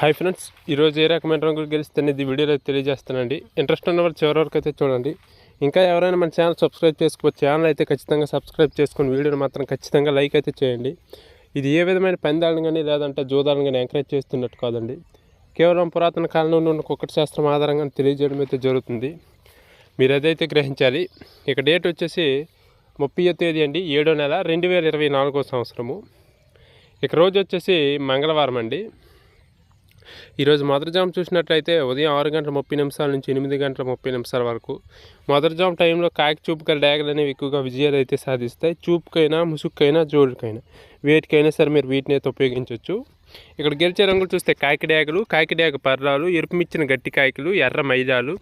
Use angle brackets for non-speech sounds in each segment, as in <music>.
Hi friends ఈరోజు ఏ రకమైన రంగులు గెలిస్తే ఇది వీడియోలో తెలియజేస్తానండి. ఇంట్రెస్ట్ ఉన్నవారు చివరి వరకు అయితే చూడండి. ఇంకా ఎవరైనా మన ఛానల్ సబ్స్క్రైబ్ చేసుకోవచ్చు ఛానల్ అయితే ఖచ్చితంగా సబ్స్క్రైబ్ చేసుకుని వీడియోని మాత్రం ఖచ్చితంగా లైక్ అయితే చేయండి. ఇది ఏ విధమైన పందాలను కానీ లేదంటే జూదాలను కానీ ఎంకరేజ్ చేస్తున్నట్టు కాదండి. కేవలం పురాతన కాలంలో ఉన్న కుక్కటి శాస్త్రం ఆధారంగా తెలియజేయడం అయితే జరుగుతుంది. మీరు అదైతే గ్రహించాలి ఇక డేట్ వచ్చేసి ముప్పై తేదీ అండి ఏడో నెల రెండు వేల ఇరవై నాలుగో సంవత్సరము. ఇక రోజు వచ్చేసి మంగళవారం అండి. ఈరోజు మొదటి జామ్ చూసినట్లయితే ఉదయం ఆరు గంటల ముప్పై నిమిషాల నుంచి ఎనిమిది గంటల ముప్పై నిమిషాల వరకు మొదటి జామ్ టైంలో కాకి చూపుకల డ్యాగులు అనేవి ఎక్కువగా విజయాలు అయితే సాధిస్తాయి. చూపుకైనా ముసుక్కైనా జోడుకైనా. వేటికైనా సరే మీరు వీటిని అయితే ఉపయోగించవచ్చు ఇక్కడ గెలిచే రంగులు చూస్తే కాకి డ్యాగులు కాకి డ్యాగు పర్రాలు ఎరుపుమిచ్చిన గట్టి కాయకులు ఎర్ర మైదాలు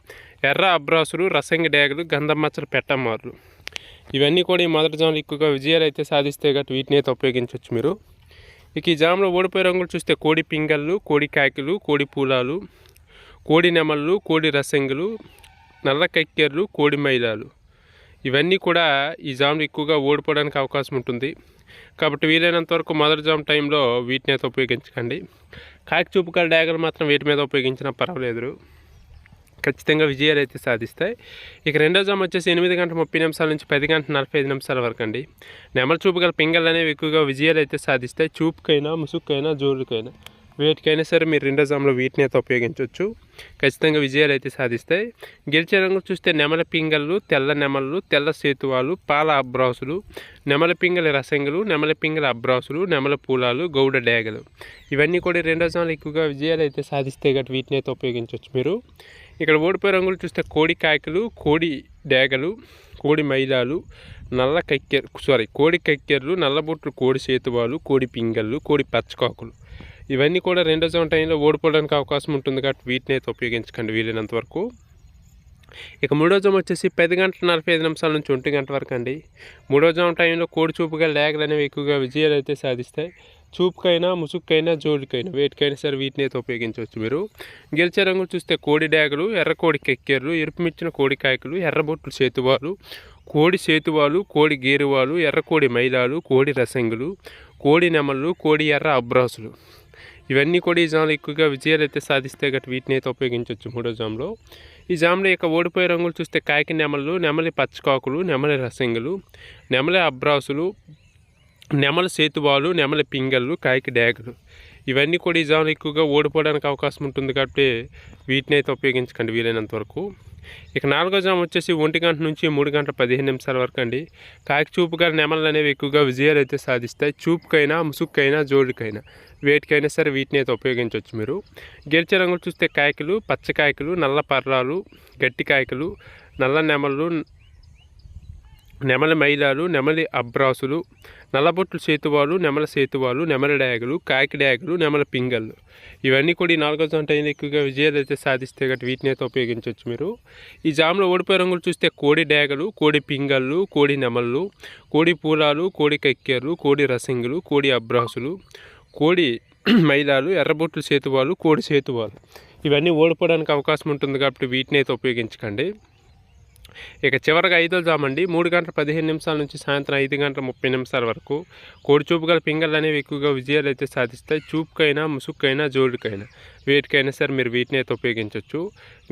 ఎర్ర అబ్రాసులు రసంగి డ్యాగులు గంధం మచ్చలు పెట్టమ్మారులు ఇవన్నీ కూడా ఈ మొదటి జాములు ఎక్కువగా విజయాలు అయితే సాధిస్తే గట్టి వీటిని అయితే ఉపయోగించవచ్చు మీరు. ఇక ఈ జామ్లో ఓడిపోయే రంగులు చూస్తే కోడి పింగళ్ళు కోడి కాకిలు కోడి పూలాలు కోడి నెమళ్ళు కోడి రసంగులు నల్ల కక్కెర్లు కోడి మైలాలు. ఇవన్నీ కూడా ఈ జాములు ఎక్కువగా ఓడిపోవడానికి అవకాశం ఉంటుంది. కాబట్టి వీలైనంత వరకు మొదటి జామ్ టైంలో వీటిని అయితే ఉపయోగించకండి. కాకి చూపుకల డ్యాగలు మాత్రం వీటి మీద ఉపయోగించినా పర్వాలేదు. ఖచ్చితంగా విజయాలు అయితే సాధిస్తాయి. ఇక రెండో జామ్ వచ్చేసి ఎనిమిది గంటల ముప్పై నిమిషాల నుంచి పది గంటల నలభై ఐదు నిమిషాల వరకు అండి. నెమల చూపు గల పింగళ్ళు అనేవి ఎక్కువగా విజయాలు అయితే సాధిస్తాయి. చూపుకైనా ముసుక్కైనా జోరుకైనా. వేటికైనా సరే మీరు రెండో జామ్లో వీటిని అయితే ఉపయోగించవచ్చు. ఖచ్చితంగా విజయాలు అయితే సాధిస్తాయి. గెలిచే రంగులు చూస్తే నెమల పింగళ్ళు తెల్ల నెమళ్ళు తెల్ల సేతువాలు పాల అబ్రాసులు నెమల పింగళ రసంగులు నెమల పింగళ అబ్రాసులు నెమల పూలాలు గౌడ డేగలు. ఇవన్నీ కూడా రెండో జామ్లో ఎక్కువగా విజయాలు అయితే సాధిస్తే గట్టి వీటిని అయితే ఉపయోగించవచ్చు మీరు. ఇక్కడ ఓడిపోయే రంగులు చూస్తే కోడి కాయకలు కోడి డేగలు కోడి మైలాలు నల్ల కక్కెర్ సారీ కోడి కక్కెర్లు నల్లబొట్లు కోడి సేతువాలు కోడి పింగళ్ళు కోడి పచ్చకాకులు. ఇవన్నీ కూడా రెండో జోన్ టైంలో ఓడిపోవడానికి అవకాశం ఉంటుంది కాబట్టి వీటిని అయితే ఉపయోగించకండి వీలైనంత వరకు. ఇక మూడో జోన్ వచ్చేసి పది గంటల నలభై ఐదు నిమిషాల నుంచి ఒంటి గంట వరకు అండి. మూడో జోన్ టైంలో కోడి చూపుగా లేగలు అనేవి ఎక్కువగా విజయాలు అయితే సాధిస్తాయి. చూపుకైనా ముసుగుకైనా జోడికైనా వేటికైనా సరే వీటిని అయితే ఉపయోగించవచ్చు మీరు. గెలిచే రంగు చూస్తే కోడి డ్యాగులు ఎర్ర కోడి కెక్కెర్లు ఎరుపుమిచ్చిన కోడి కాయకులు ఎర్రబొట్లు సేతువాలు కోడి సేతువాలు కోడి గేరువాలు ఎర్ర కోడి మైలాలు కోడి రసంగులు కోడి నెమళ్ళు కోడి ఎర్ర అబ్రాసులు. ఇవన్నీ కూడా ఈ జామ్లో ఎక్కువగా విజయాలు అయితే సాధిస్తే గట్టి వీటిని అయితే ఉపయోగించవచ్చు మూడో జామ్లో. ఈ జామ్లో ఇక ఓడిపోయే రంగులు చూస్తే కాకి నెమలు నెమలి పచ్చకాకులు నెమలి రసింగులు నెమలి అబ్రాసులు నెమల సేతువాలు నెమల పింగళ్ళు కాయకి డ్యాగులు. ఇవన్నీ కూడా ఈ జాములు ఎక్కువగా ఓడిపోవడానికి అవకాశం ఉంటుంది కాబట్టి వీటిని అయితే ఉపయోగించకండి వీలైనంత వరకు. ఇక నాలుగో జాము వచ్చేసి ఒంటి గంట నుంచి మూడు గంటల పదిహేను నిమిషాల వరకు అండి. కాకి చూపుగా నెమలు అనేవి ఎక్కువగా విజయాలు అయితే సాధిస్తాయి. చూపుకైనా ముసుక్కైనా జోడుకైనా వేటికైనా సరే వీటిని అయితే ఉపయోగించవచ్చు మీరు. గెలిచే రంగులు చూస్తే కాయకులు పచ్చకాయకులు నల్ల పర్రాలు గట్టి కాయకులు నల్ల నెమలు నెమలి మైలాలు నెమలి అబ్రాసులు నల్లబొట్లు సేతువాలు నెమల సేతువాలు నెమల డ్యాగులు కాకి డ్యాగులు నెమల పింగళ్ళు. ఇవన్నీ కూడా ఈ నాలుగో జంట అయిన ఎక్కువగా విజయాలు అయితే సాధిస్తే గట్టి వీటిని అయితే ఉపయోగించవచ్చు మీరు. ఈ జామ్లో ఓడిపోయే రంగులు చూస్తే కోడి డ్యాగలు కోడి పింగళ్ళు కోడి నెమళ్ళు కోడి పూలాలు కోడి కక్కెర్లు కోడి రసింగులు కోడి అబ్రాసులు కోడి మైలాలు ఎర్రబొట్లు సేతువాలు కోడి సేతువాలు. ఇవన్నీ ఓడిపోవడానికి అవకాశం ఉంటుంది కాబట్టి వీటిని అయితే ఉపయోగించకండి. ఇక చివరిగా ఐదో జామండి మూడు గంటల పదిహేను నిమిషాల నుంచి సాయంత్రం ఐదు గంటల ముప్పై నిమిషాల వరకు కోడి చూపు గల పింగళ్ళు అనేవి ఎక్కువగా విజయాలు అయితే సాధిస్తాయి. చూపుకైనా ముసుక్కైనా జోడుకైనా. వేటికైనా సరే మీరు వీటిని అయితే ఉపయోగించవచ్చు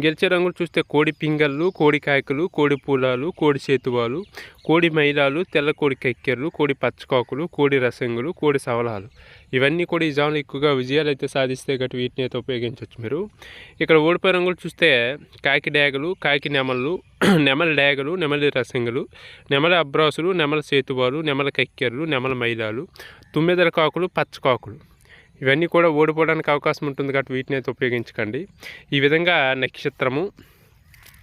గెలిచే రంగులు చూస్తే కోడి పింగళ్ళు కోడి కాయకులు కోడి పూలాలు కోడి సేతువాలు కోడి మైలాలు తెల్ల కోడి కక్కెర్లు కోడి పచ్చకాకులు కోడి రసంగులు కోడి సవలాలు. ఇవన్నీ కూడా ఈ జాములు ఎక్కువగా విజయాలు అయితే సాధిస్తే గట్టి వీటిని అయితే ఉపయోగించవచ్చు మీరు. ఇక్కడ ఓడిపోయే రంగులు చూస్తే కాకి డ్యాగలు కాకి నెమళ్ళు నెమల <clears throat> డ్యాగలు నెమలి రసంగులు నెమల అబ్రాసులు నెమల సేతువాలు నెమల కక్కెర్లు నెమల మైలాలు తుమ్మెదల కాకులు పచ్చకాకులు ఇవన్నీ కూడా ఓడిపోవడానికి అవకాశం ఉంటుంది కాబట్టి వీటిని అయితే ఉపయోగించకండి. ఈ విధంగా నక్షత్రము